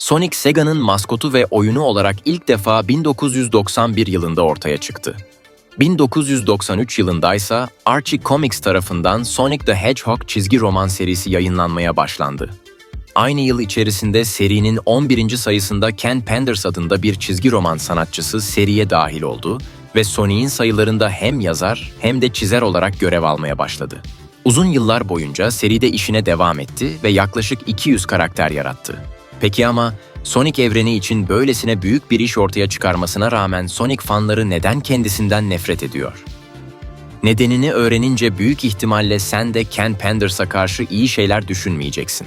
Sonic Sega'nın maskotu ve oyunu olarak ilk defa 1991 yılında ortaya çıktı. 1993 yılındaysa Archie Comics tarafından Sonic the Hedgehog çizgi roman serisi yayınlanmaya başlandı. Aynı yıl içerisinde serinin 11. sayısında Ken Penders adında bir çizgi roman sanatçısı seriye dahil oldu ve Sonic'in sayılarında hem yazar hem de çizer olarak görev almaya başladı. Uzun yıllar boyunca seride işine devam etti ve yaklaşık 200 karakter yarattı. Peki ama Sonic evreni için böylesine büyük bir iş ortaya çıkarmasına rağmen Sonic fanları neden kendisinden nefret ediyor? Nedenini öğrenince büyük ihtimalle sen de Ken Penders'a karşı iyi şeyler düşünmeyeceksin.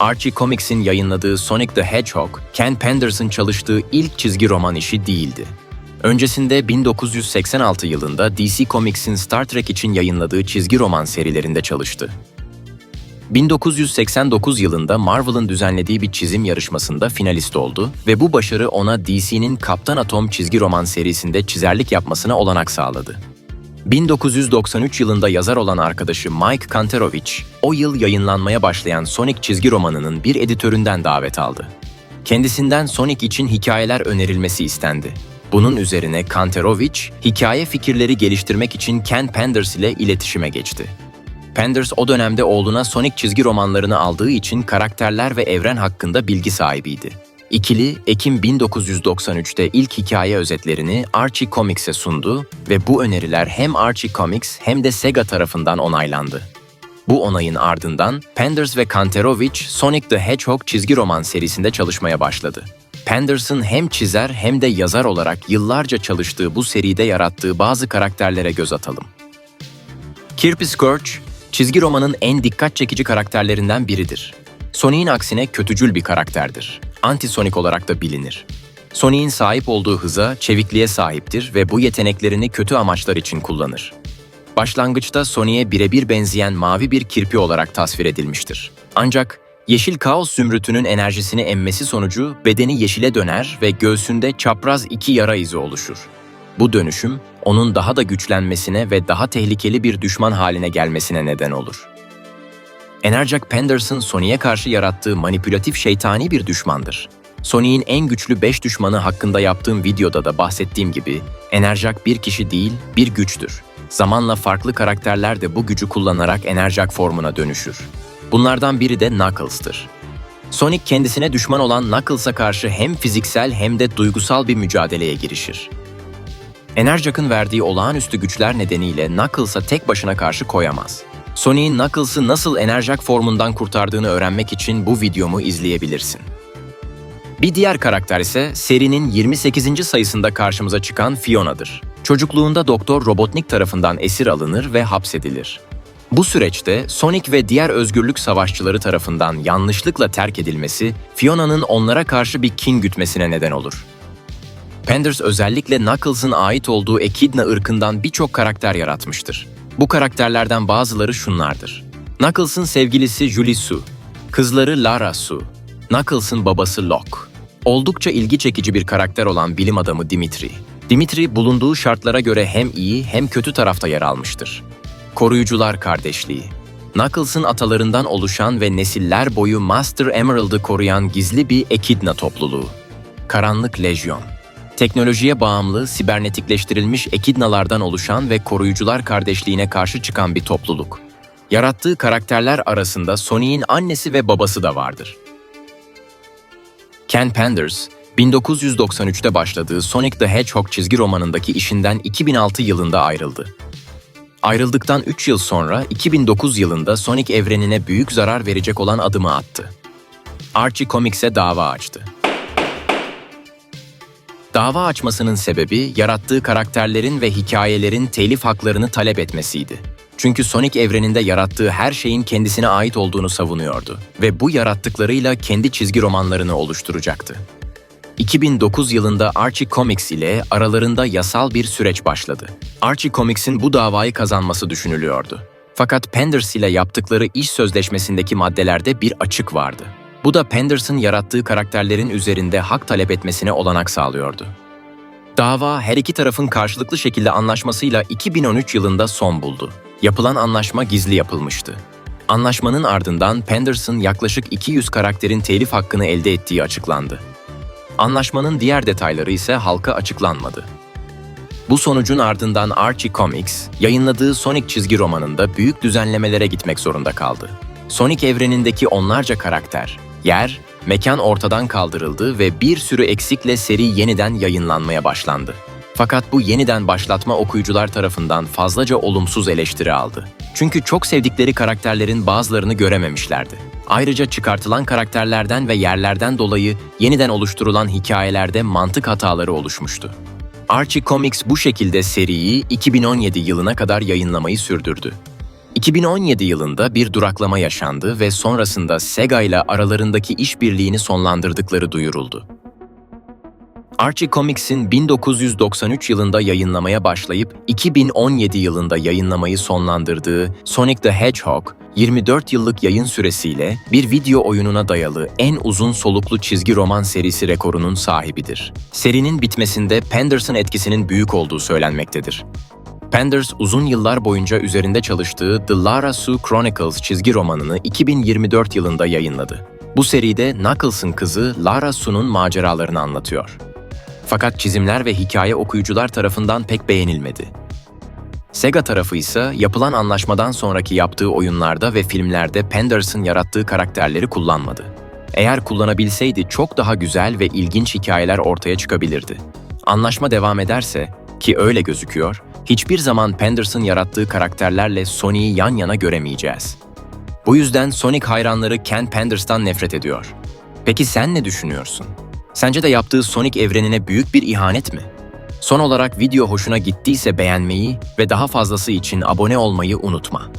Archie Comics'in yayınladığı Sonic the Hedgehog, Ken Penders'ın çalıştığı ilk çizgi roman işi değildi. Öncesinde 1986 yılında DC Comics'in Star Trek için yayınladığı çizgi roman serilerinde çalıştı. 1989 yılında Marvel'ın düzenlediği bir çizim yarışmasında finalist oldu ve bu başarı ona DC'nin Kaptan Atom çizgi roman serisinde çizerlik yapmasına olanak sağladı. 1993 yılında yazar olan arkadaşı Mike Kanterovich, o yıl yayınlanmaya başlayan Sonic çizgi romanının bir editöründen davet aldı. Kendisinden Sonic için hikayeler önerilmesi istendi. Bunun üzerine Kanterovich, hikaye fikirleri geliştirmek için Ken Penders ile iletişime geçti. Penders o dönemde oğluna Sonic çizgi romanlarını aldığı için karakterler ve evren hakkında bilgi sahibiydi. İkili, Ekim 1993'te ilk hikaye özetlerini Archie Comics'e sundu ve bu öneriler hem Archie Comics hem de Sega tarafından onaylandı. Bu onayın ardından Penders ve Kanterovich Sonic the Hedgehog çizgi roman serisinde çalışmaya başladı. Penders'ın hem çizer hem de yazar olarak yıllarca çalıştığı bu seride yarattığı bazı karakterlere göz atalım. Kirby Scourge, çizgi romanın en dikkat çekici karakterlerinden biridir. Sonic'in aksine kötücül bir karakterdir. Anti-Sonic olarak da bilinir. Sonic'in sahip olduğu hıza, çevikliğe sahiptir ve bu yeteneklerini kötü amaçlar için kullanır. Başlangıçta Sonic'e birebir benzeyen mavi bir kirpi olarak tasvir edilmiştir. Ancak yeşil kaos zümrütünün enerjisini emmesi sonucu bedeni yeşile döner ve göğsünde çapraz iki yara izi oluşur. Bu dönüşüm onun daha da güçlenmesine ve daha tehlikeli bir düşman haline gelmesine neden olur. Enerjak Penders'ın Sonic'e karşı yarattığı manipülatif şeytani bir düşmandır. Sonic'in en güçlü 5 düşmanı hakkında yaptığım videoda da bahsettiğim gibi, Enerjak bir kişi değil, bir güçtür. Zamanla farklı karakterler de bu gücü kullanarak Enerjak formuna dönüşür. Bunlardan biri de Knuckles'tır. Sonic kendisine düşman olan Knuckles'a karşı hem fiziksel hem de duygusal bir mücadeleye girişir. Enerjak'ın verdiği olağanüstü güçler nedeniyle Knuckles'a tek başına karşı koyamaz. Sonic'in Knuckles'ı nasıl Enerjak formundan kurtardığını öğrenmek için bu videomu izleyebilirsin. Bir diğer karakter ise serinin 28. sayısında karşımıza çıkan Fiona'dır. Çocukluğunda Doktor Robotnik tarafından esir alınır ve hapsedilir. Bu süreçte Sonic ve diğer özgürlük savaşçıları tarafından yanlışlıkla terk edilmesi, Fiona'nın onlara karşı bir kin gütmesine neden olur. Penders özellikle Knuckles'ın ait olduğu Echidna ırkından birçok karakter yaratmıştır. Bu karakterlerden bazıları şunlardır. Knuckles'ın sevgilisi Julie Sue, kızları Lara Sue, Knuckles'ın babası Locke. Oldukça ilgi çekici bir karakter olan bilim adamı Dimitri. Dimitri bulunduğu şartlara göre hem iyi hem kötü tarafta yer almıştır. Koruyucular Kardeşliği Knuckles'ın atalarından oluşan ve nesiller boyu Master Emerald'ı koruyan gizli bir Echidna topluluğu. Karanlık Lejyon Teknolojiye bağımlı, sibernetikleştirilmiş ekidnalardan oluşan ve koruyucular kardeşliğine karşı çıkan bir topluluk. Yarattığı karakterler arasında Sonic'in annesi ve babası da vardır. Ken Penders, 1993'te başladığı Sonic the Hedgehog çizgi romanındaki işinden 2006 yılında ayrıldı. Ayrıldıktan 3 yıl sonra 2009 yılında Sonic evrenine büyük zarar verecek olan adımı attı. Archie Comics'e dava açtı. Dava açmasının sebebi yarattığı karakterlerin ve hikayelerin telif haklarını talep etmesiydi. Çünkü Sonic evreninde yarattığı her şeyin kendisine ait olduğunu savunuyordu ve bu yarattıklarıyla kendi çizgi romanlarını oluşturacaktı. 2009 yılında Archie Comics ile aralarında yasal bir süreç başladı. Archie Comics'in bu davayı kazanması düşünülüyordu. Fakat Penders ile yaptıkları iş sözleşmesindeki maddelerde bir açık vardı. Bu da Penders'ın yarattığı karakterlerin üzerinde hak talep etmesine olanak sağlıyordu. Dava her iki tarafın karşılıklı şekilde anlaşmasıyla 2013 yılında son buldu. Yapılan anlaşma gizli yapılmıştı. Anlaşmanın ardından Penderson yaklaşık 200 karakterin telif hakkını elde ettiği açıklandı. Anlaşmanın diğer detayları ise halka açıklanmadı. Bu sonucun ardından Archie Comics, yayınladığı Sonic çizgi romanında büyük düzenlemelere gitmek zorunda kaldı. Sonic evrenindeki onlarca karakter, yer, mekan ortadan kaldırıldı ve bir sürü eksikle seri yeniden yayınlanmaya başlandı. Fakat bu yeniden başlatma okuyucular tarafından fazlaca olumsuz eleştiri aldı. Çünkü çok sevdikleri karakterlerin bazılarını görememişlerdi. Ayrıca çıkartılan karakterlerden ve yerlerden dolayı yeniden oluşturulan hikayelerde mantık hataları oluşmuştu. Archie Comics bu şekilde seriyi 2017 yılına kadar yayınlamayı sürdürdü. 2017 yılında bir duraklama yaşandı ve sonrasında Sega ile aralarındaki işbirliğini sonlandırdıkları duyuruldu. Archie Comics'in 1993 yılında yayınlamaya başlayıp 2017 yılında yayınlamayı sonlandırdığı Sonic the Hedgehog, 24 yıllık yayın süresiyle bir video oyununa dayalı en uzun soluklu çizgi roman serisi rekorunun sahibidir. Serinin bitmesinde Penderson etkisinin büyük olduğu söylenmektedir. Penders uzun yıllar boyunca üzerinde çalıştığı The Lara Sue Chronicles çizgi romanını 2024 yılında yayınladı. Bu seride Knuckles'ın kızı Lara Sue'nun maceralarını anlatıyor. Fakat çizimler ve hikaye okuyucular tarafından pek beğenilmedi. Sega tarafı ise yapılan anlaşmadan sonraki yaptığı oyunlarda ve filmlerde Penderson yarattığı karakterleri kullanmadı. Eğer kullanabilseydi çok daha güzel ve ilginç hikayeler ortaya çıkabilirdi. Anlaşma devam ederse, ki öyle gözüküyor, hiçbir zaman Penderson yarattığı karakterlerle Sony'yi yan yana göremeyeceğiz. Bu yüzden Sonic hayranları Ken Penders'tan nefret ediyor. Peki sen ne düşünüyorsun? Sence de yaptığı Sonic evrenine büyük bir ihanet mi? Son olarak video hoşuna gittiyse beğenmeyi ve daha fazlası için abone olmayı unutma.